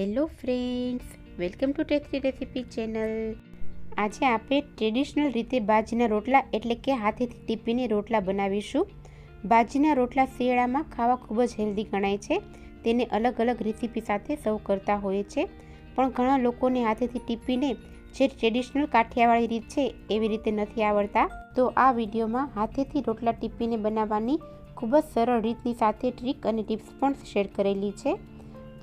Hello friends welcome to tasty recipe channel આજે આપણે traditional રીતે બાજરીના રોટલા એટલે કે હાથેથી ટીપીને રોટલા બનાવીશું. બાજરીના રોટલા શિયાળામાં ખાવા ખૂબ જ હેલ્ધી ગણાય છે. તેને અલગ અલગ રેસીપી સાથે સર્વ કરતા હોય છે. પણ ઘણા લોકોને હાથેથી ટીપીને જે ટ્રેડિશનલ કાઠિયાવાડી રીત છે એવી રીતે નથી આવડતા. તો આ વિડીયોમાં હાથેથી રોટલા ટીપીને બનાવવાની ખૂબ જ સરળ રીતની સાથે ટ્રીક અને ટિપ્સ પણ શેર કરેલી છે.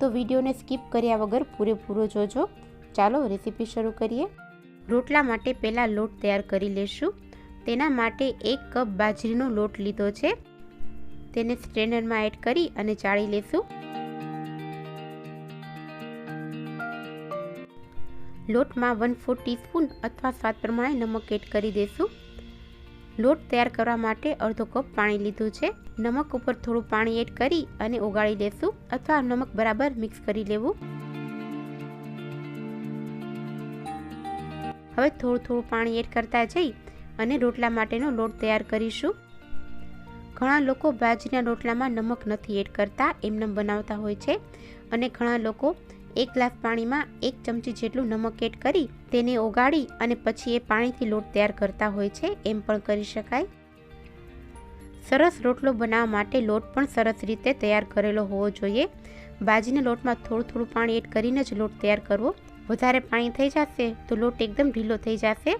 તો વિડીયોને સ્કીપ કર્યા વગર પૂરેપૂરો જોજો. ચાલો રેસીપી શરૂ કરીએ. રોટલા માટે પહેલાં લોટ તૈયાર કરી લેશું. તેના માટે એક કપ બાજરીનો લોટ લીધો છે. તેને સ્ટ્રેનરમાં એડ કરી અને ચાળી લેશું. લોટમાં વન ફોર ટીસ્પૂન અથવા સ્વાદ પ્રમાણે નમક એડ કરી દઈશું લોટ તૈયાર કરવા માટે અડધો કપ પાણી લીધું છે. નમક ઉપર થોડું પાણી એડ કરી અને ઓગાળી લેશું અથવા નમક બરાબર મિક્સ કરી લેવું. હવે થોડું થોડું પાણી એડ કરતા જઈ અને રોટલા માટેનો લોટ તૈયાર કરીશું. ઘણા લોકો બાજરીના રોટલામાં નમક નથી એડ કરતા, એમને બનાવતા હોય છે. અને ઘણા લોકો એક ગ્લાસ પાણીમાં એક ચમચી જેટલું નમક એડ કરી તેને ઓગાળી અને પછી એ પાણીથી લોટ તૈયાર કરતા હોય છે એમ પણ કરી શકાય. સરસ રોટલો બનાવવા માટે લોટ પણ સરસ રીતે તૈયાર કરેલો હોવો જોઈએ. બાજીને લોટમાં થોડું થોડું પાણી એડ કરીને જ લોટ તૈયાર કરવો. વધારે પાણી થઈ જશે તો લોટ એકદમ ઢીલો થઈ જશે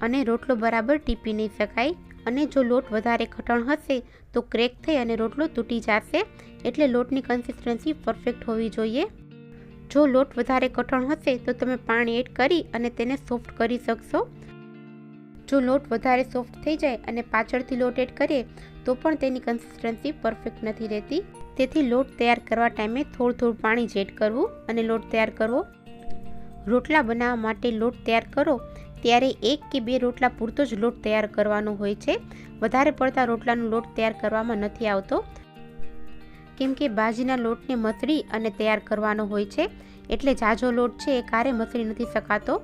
અને રોટલો બરાબર ટીપી નહીં શકાય. અને જો લોટ વધારે ખટણ હશે તો ક્રેક થઈ અને રોટલો તૂટી જશે. એટલે લોટની કન્સિસ્ટન્સી પરફેક્ટ હોવી જોઈએ. જો લોટ વધારે કઠણ હશે તો તમે પાણી એડ કરી અને તેને સોફ્ટ કરી શકશો. જો લોટ વધારે સોફ્ટ થઈ જાય અને પાછળથી લોટ એડ કરીએ, તો પણ તેની કન્સિસ્ટન્સી પરફેક્ટ નથી રહેતી. તેથી લોટ તૈયાર કરવા ટાઈમે થોડું થોડું પાણી જ એડ કરવું અને લોટ તૈયાર કરવો. રોટલા બનાવવા માટે લોટ તૈયાર કરો ત્યારે એક કે બે રોટલા પૂરતો જ લોટ તૈયાર કરવાનો હોય છે. વધારે પડતા રોટલાનો લોટ તૈયાર કરવામાં નથી આવતો. કેમ કે બાજીના લોટને મસળી અને તૈયાર કરવાનો હોય છે. એટલે જાજો લોટ છે એ કારે મસળી નથી શકાતો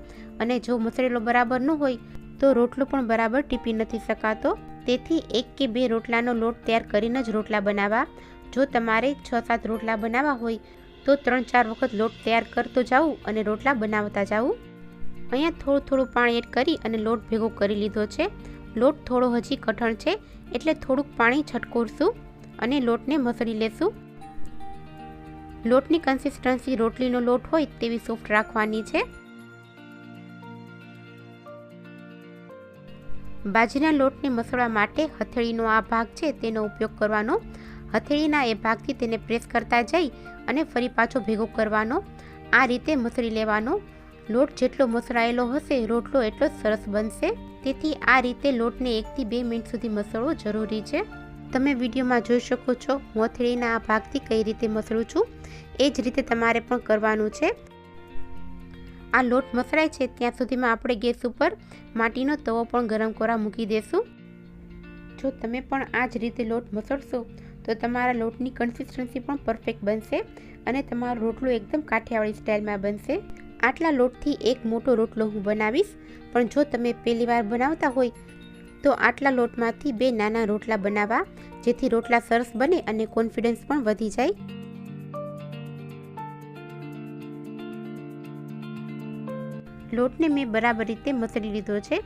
અને જો મસળેલો બરાબર ન હોય તો રોટલો પણ બરાબર ટીપી નથી શકાતો. તેથી એક કે બે રોટલાનો લોટ તૈયાર કરીને જ રોટલા બનાવવા. જો તમારે છ સાત રોટલા બનાવવા હોય તો ત્રણ ચાર વખત લોટ તૈયાર કરતો જાઉં અને રોટલા બનાવતા જાઉં અહીંયા થોડું થોડું પાણી એડ કરી અને લોટ ભેગો કરી લીધો છે. લોટ થોડો હજી કઠણ છે એટલે થોડુંક પાણી છટકોરશું. અને લોટને મસળી લેશું. લોટની કન્સિસ્ટન્સી રોટલીનો લોટ હોય તેવી સોફ્ટ રાખવાની છે. બાજરીના લોટને મસળવા માટે હથેળીનો આ ભાગ છે તેનો ઉપયોગ કરવાનો. હથેળીના એ ભાગથી તેને પ્રેસ કરતા જઈ અને ફરી પાછો ભેગો કરવાનો. આ રીતે મસળી લેવાનો. લોટ જેટલો મસળાયેલો હશે, રોટલો એટલો સરસ બનશે. તેથી આ રીતે લોટને એકથી બે મિનિટ સુધી મસળવો જરૂરી છે. તમે વિડીયોમાં જોઈ શકો છો હું હથેળીના આ ભાગથી કઈ રીતે મસળું છું. એ જ રીતે તમારે પણ કરવાનું છે. આ લોટ મસળાય છે ત્યાં સુધીમાં આપણે ગેસ ઉપર માટીનો તવો પણ ગરમ કરવા મૂકી દેશું. જો તમે પણ આ જ રીતે લોટ મસળશો, તો તમારા લોટની કન્સિસ્ટન્સી પણ પરફેક્ટ બનશે અને તમારો રોટલો એકદમ કાઠિયાવાડી સ્ટાઇલમાં બનશે. આટલા લોટથી એક મોટો રોટલો હું બનાવીશ, પણ જો તમે પહેલી વાર બનાવતા હોય તો આટલા લોટમાંથી બે નાના રોટલા બનાવવા જેથી રોટલા સરસ બને અને કોન્ફિડન્સ પણ વધી જાય. લોટને મેં બરાબર રીતે મસળી લીધો છે.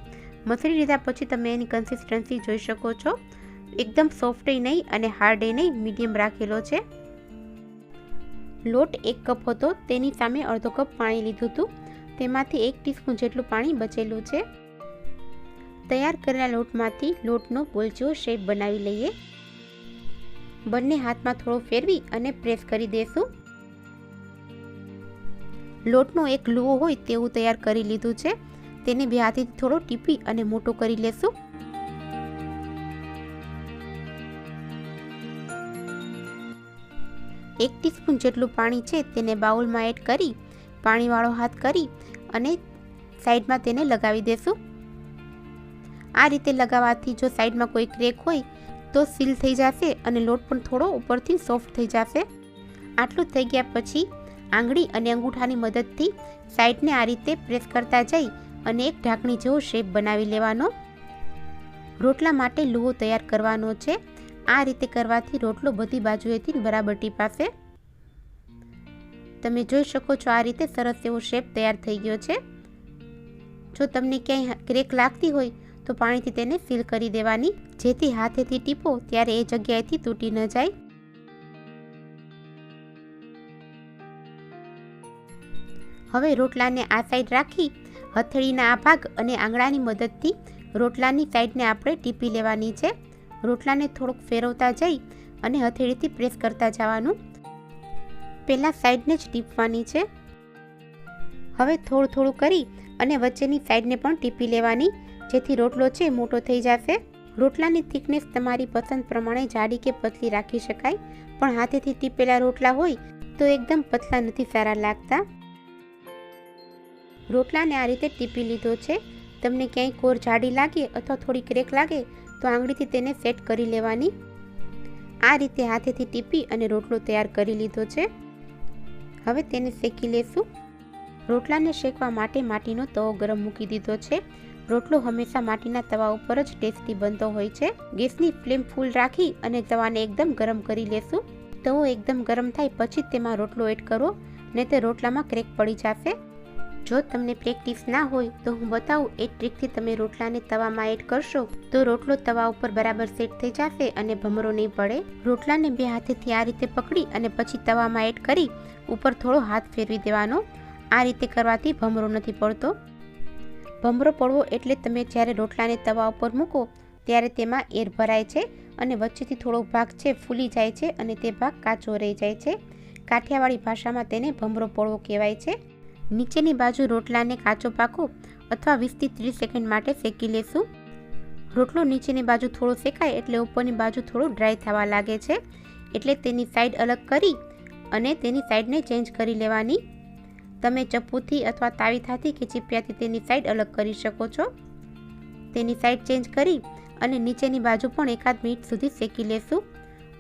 મસળી લીધા પછી તમે એની કન્સિસ્ટન્સી જોઈ શકો છો. એકદમ સોફ્ટ નહીં અને હાર્ડ નહીં મીડિયમ રાખેલો છે. લોટ એક કપ હતો, તેની સામે અડધો કપ પાણી લીધું હતું. તેમાંથી એક ટીસ્પૂન જેટલું પાણી બચેલું છે. તૈયાર કરેલા લોટમાંથી લોટનો બોલચો શેપ બનાવી લઈએ. બંને હાથમાં થોડો ફેરવી અને પ્રેસ કરી દેશું. લોટનો એક લુઓ હોય તેવું તૈયાર કરી લીધું છે. તેને બે હાથેથી થોડો ટીપી અને મોટો કરી લેશું. એક ટીસ્પૂન જેટલું પાણી છે તેને બાઉલમાં એડ કરી, પાણીવાળો હાથ કરી અને સાઈડમાં તેને લગાવી દેશું. આ રીતે લગાવવાથી જો સાઈડમાં કોઈ ક્રેક હોય તો સીલ થઈ જશે અને લોટ પણ થોડો ઉપરથી સોફ્ટ થઈ જશે. આટલું થઈ ગયા પછી આંગળી અને અંગૂઠાની મદદથી સાઈડને આ રીતે પ્રેસ કરતા જઈ અને એક ઢાંકણી જેવો શેપ બનાવી લેવાનો. રોટલા માટે લુહો તૈયાર કરવાનો છે. આ રીતે કરવાથી રોટલો બધી બાજુએથી બરાબર ટીપાશે. તમે જોઈ શકો છો આ રીતે સરસ એવો શેપ તૈયાર થઈ ગયો છે. જો તમને ક્યાંય ક્રેક લાગતી હોય તો પાણીથી તેને સીલ કરી દેવાની. જેથી હાથેથી ટીપો ત્યારે એ જગ્યાએથી તૂટી ન જાય. હવે રોટલાને આ સાઈડ રાખી, હથેળીના આ ભાગ અને આંગળાની મદદથી રોટલાની સાઈડને આપણે ટીપી લેવાની છે. રોટલાને થોડુંક ફેરવતા જઈ અને હથેળીથી પ્રેસ કરતા જવાનું. પહેલાં સાઈડને જ ટીપવાની છે. હવે થોડું થોડું કરી અને વચ્ચેની સાઈડને પણ ટીપી લેવાની. જેથી રોટલો છે મોટો થઈ જશે. રોટલાની થિકનેસ તમારી પસંદ પ્રમાણે જાડી કે પતલી રાખી શકાય. પણ હાથેથી ટીપેલા રોટલા હોય તો એકદમ પતલા નથી સારા લાગતા. રોટલાને આ રીતે ટીપી લીધો છે. તમને ક્યાંય કોર જાડી લાગે અથવા થોડી ક્રેક લાગે તો આંગળીથી તેને સેટ કરી લેવાની. આ રીતે હાથેથી ટીપી અને રોટલો તૈયાર કરી લીધો છે. હવે તેને શેકી લેશું. રોટલાને શેકવા માટે માટીનો તવો ગરમ મૂકી દીધો છે. રોટલો હંમેશા માટીના તવા ઉપર જ ટેસ્ટી બનતો હોય છે. ગેસની ફ્લેમ ફૂલ રાખી અને તવાને એકદમ ગરમ કરી લેશું. તવો એકદમ ગરમ થાય પછી તેમાં રોટલો એડ કરો, નહીં તે રોટલામાં ક્રેક પડી જશે. જો તમને પ્રેક્ટિસ ના હોય તો હું બતાવું એ ટ્રીકથી તમે રોટલાને તવામાં એડ કરશો તો રોટલો તવા ઉપર બરાબર સેટ થઈ જશે અને ભમરો નહીં પડે. રોટલાને બે હાથેથી આ રીતે પકડી અને પછી તવામાં એડ કરી ઉપર થોડો હાથ ફેરવી દેવાનો. આ રીતે કરવાથી ભમરો નથી પડતો. ભમરો પડવો એટલે તમે જ્યારે રોટલાને તવા ઉપર મૂકો, ત્યારે તેમાં એર ભરાય છે અને વચ્ચેથી થોડો ભાગ છે ફૂલી જાય છે અને તે ભાગ કાચો રહી જાય છે. કાઠિયાવાડી ભાષામાં તેને ભમરો પડવો કહેવાય છે. નીચેની બાજુ રોટલાને કાચો પાકો અથવા વીસથી ત્રીસ સેકન્ડ માટે શેકી લેશું. રોટલો નીચેની બાજુ થોડો શેકાય એટલે ઉપરની બાજુ થોડો ડ્રાય થવા લાગે છે. એટલે તેની સાઈડ અલગ કરી અને તેની સાઈડને ચેન્જ કરી લેવાની. તમે ચપ્પુથી અથવા તાવીથાથી કે ચીપિયાથી તેની સાઈડ અલગ કરી શકો છો. તેની સાઈડ ચેન્જ કરી અને નીચેની બાજુ પણ એકાદ મિનિટ સુધી શેકી લેશું.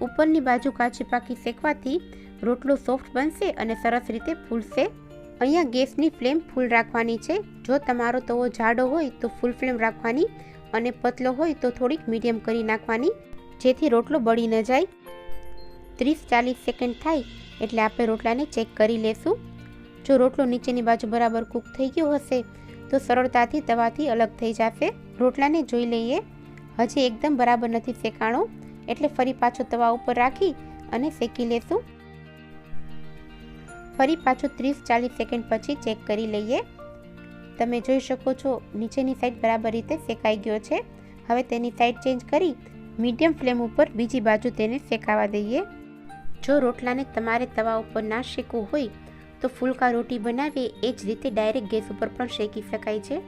ઉપરની બાજુ કાચી પાકી શેકવાથી રોટલો સોફ્ટ બનશે અને સરસ રીતે ફૂલશે. અહીંયા ગેસની ફ્લેમ ફૂલ રાખવાની છે. જો તમારો તવો જાડો હોય તો ફૂલ ફ્લેમ રાખવાની અને પતલો હોય તો થોડીક મીડિયમ કરી નાખવાની, જેથી રોટલો બળી ન જાય. ત્રીસ ચાલીસ સેકન્ડ થાય એટલે આપણે રોટલાને ચેક કરી લેશું. જો રોટલો નીચેની બાજુ બરાબર કૂક થઈ ગયો હશે, તો સરળતાથી તવાથી અલગ થઈ જશે. રોટલાને જોઈ લઈએ. હજી એકદમ બરાબર નથી શેકાણો. એટલે ફરી પાછો તવા ઉપર રાખી અને શેકી લેશું. ફરી પાછું ત્રીસ ચાલીસ સેકન્ડ પછી ચેક કરી લઈએ. તમે જોઈ શકો છો, નીચેની સાઈડ બરાબર રીતે શેકાઈ ગયો છે. હવે તેની સાઈડ ચેન્જ કરી મીડિયમ ફ્લેમ ઉપર બીજી બાજુ તેને શેકાવા દઈએ. જો રોટલાને તમારે તવા ઉપર ના શેકવું હોય તો ફૂલકા રોટી બનાવીએ, એ જ રીતે ડાયરેક્ટ ગેસ ઉપર પણ શેકી શકાય છે.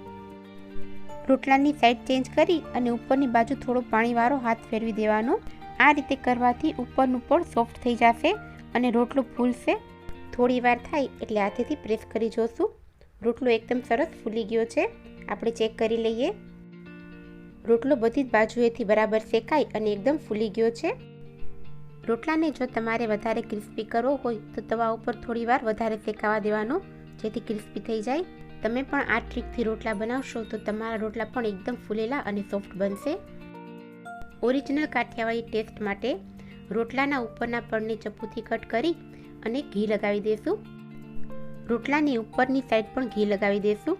રોટલાની સાઈડ ચેન્જ કરી અને ઉપરની બાજુ થોડો પાણીવાળો હાથ ફેરવી દેવાનો. આ રીતે કરવાથી ઉપરનું પણ સોફ્ટ થઈ જશે અને રોટલો ફૂલશે. થોડી વાર થાય એટલે હાથેથી પ્રેસ કરી જોશું. રોટલો એકદમ સરસ ફૂલી ગયો છે. આપણે ચેક કરી લઈએ. રોટલો બધી જ બાજુએથી બરાબર શેકાય અને એકદમ ફૂલી ગયો છે. રોટલાને જો તમારે વધારે ક્રિસ્પી કરવો હોય તો તવા ઉપર થોડી વાર વધારે શેકાવા દેવાનો, જેથી ક્રિસ્પી થઈ જાય. તમે પણ આ ટ્રીકથી રોટલા બનાવશો તો તમારા રોટલા પણ એકદમ ફૂલેલા અને સોફ્ટ બનશે. ઓરિજિનલ કાઠિયાવાડી ટેસ્ટ માટે રોટલાના ઉપરના પડને ચપ્પુથી કટ કરી અને ઘી લગાવી દઈશું રોટલાની ઉપરની સાઈડ પણ ઘી લગાવી દઈશું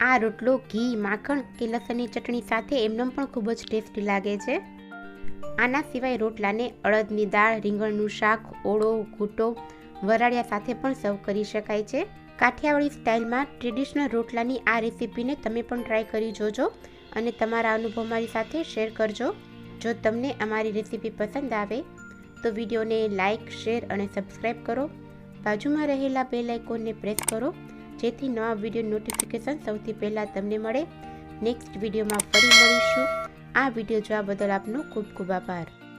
આ રોટલો, ઘી, માખણ કે લસણની ચટણી સાથે એમનેમ પણ ખૂબ જ ટેસ્ટી લાગે છે. આના સિવાય રોટલાને અડદની દાળ, રીંગણનું શાક, ઓળો, ઘૂંટો વરાળિયા સાથે પણ સર્વ કરી શકાય છે. કાઠિયાવાડી સ્ટાઇલમાં ટ્રેડિશનલ રોટલાની આ રેસીપીને તમે પણ ટ્રાય કરી જોજો અને તમારા અનુભવ મારી સાથે શેર કરજો જો તમને અમારી રેસીપી પસંદ આવે તો વિડીયોને લાઇક શેર અને સબસ્ક્રાઈબ કરો. બાજુમાં રહેલા બે લાઇકોનને પ્રેસ કરો જેથી નવા વીડિયો નોટિફિકેશન સૌથી પહેલાં તમને મળે. નેક્સ્ટ વિડીયોમાં ફરી મળીશું. આ વીડિયો જોવા બદલ આપનો ખૂબ ખૂબ આભાર.